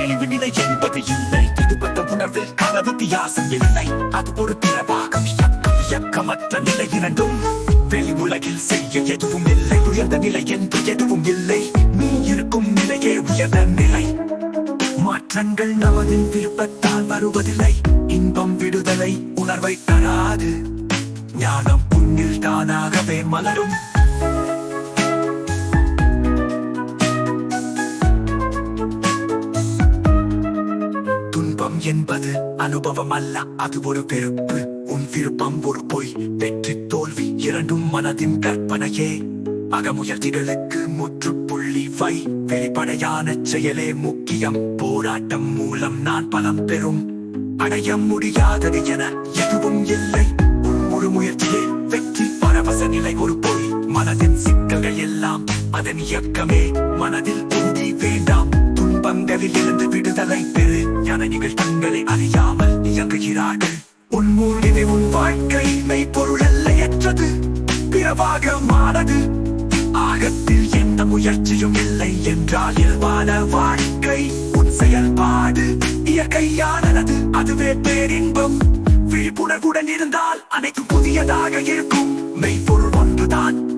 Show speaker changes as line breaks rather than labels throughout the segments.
தெளிவு நிலை என்பது இல்லை. இதுபட்ட உணர்வில் கால வித்தியாசம் இல்லை. அது ஒரு பிறவாகம் இயக்கமற்ற நிலை இரண்டும் வெளி உலகில் செய்ய எதுவும் இல்லை. உயர்ந்த நிலை என்று எதுவும் இல்லை. நீ இருக்கும் நிலையே உயர்ந்த நிலை. மாற்றங்கள் நமது விருப்பத்தால் வருவதில்லை. இன்பம் விடுதலை உணர்வை தராது. ஞானம் புண்ணில் தானாகவே மலரும். என்பது அனுபவம் அல்ல அது ஒரு வெறுப்பு. உன் விருப்பம் ஒரு பொய். வெற்றி தோல்வி இரண்டும் மனதின் கற்பனையே. அகமுயற்சிகளுக்கு முற்றுப்புள்ளி வை. வெளிப்படையான செயலே முக்கியம். போராட்டம் மூலம் நான் பலம் பெறும். அடைய முடியாதது என எதுவும் இல்லை. ஒரு முயற்சியே வெற்றி. பரவச நிலை ஒரு பொய். மனதின் சிக்கல்கள் எல்லாம் அதன் இயக்கமே. மனதில் உறுதி வேண்டாம். துன்பங்களில் இருந்து விடுதலை பெறு தங்களை அறியாமல் இயங்குகிறார்கள். உன் மூலிகை உன் வாழ்க்கை. மெய்ப்பொருள் எல்லையற்றது. பிறவாகமானது ஆகத்தில் எந்த முயற்சியும் இல்லை என்றால் இயல்பான வாழ்க்கை உன் செயல்பாடு இயற்கையானது. அதுவே பேரின்பம். விழிப்புணர்வுடன் இருந்தால் அனைத்து புதியதாக இருக்கும். மெய்ப்பொருள் ஒன்றுதான்.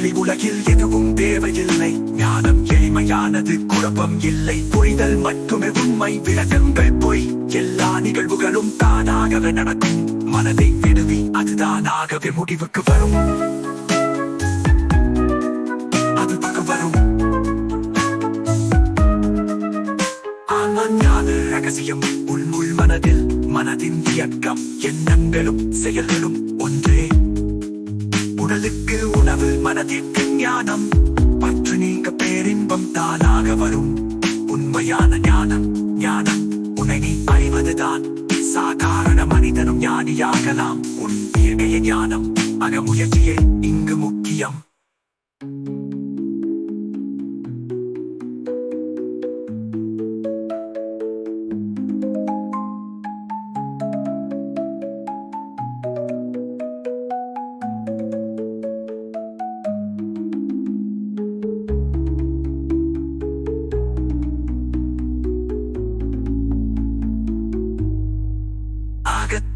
வெளி உலகில் எதுவும் தேவையில்லை. ஞானம் எளிமையானது குழப்பம் இல்லை. புரிதல் மட்டுமே உண்மை. விளக்கங்கள் பொய். எல்லா நிகழ்வுகளும் தானாகவே நடக்கும். மனதை விடுவி அதுதானாகவே முடிவுக்கு வரும். ரகசியம். உள் உள் மனதில் மனதின் இயக்கம். எண்ணங்களும் செயல்களும் ஒன்றே. உடலுக்கு உணவு மனதிற்கு ஞானம். பற்று நீங்க பேரின்பம் தானாக வரும். உண்மையான ஞானம் ஞானம். உன்னை நீ அறிவதுதான். சாதாரண மனிதனும் ஞானியாகலாம். உன் இயற்கைய ஞானம் அகமுயற்சியே இங்கு முக்கியம்.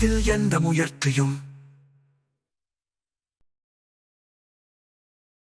ஆகத்தில் எந்த முயற்சியும்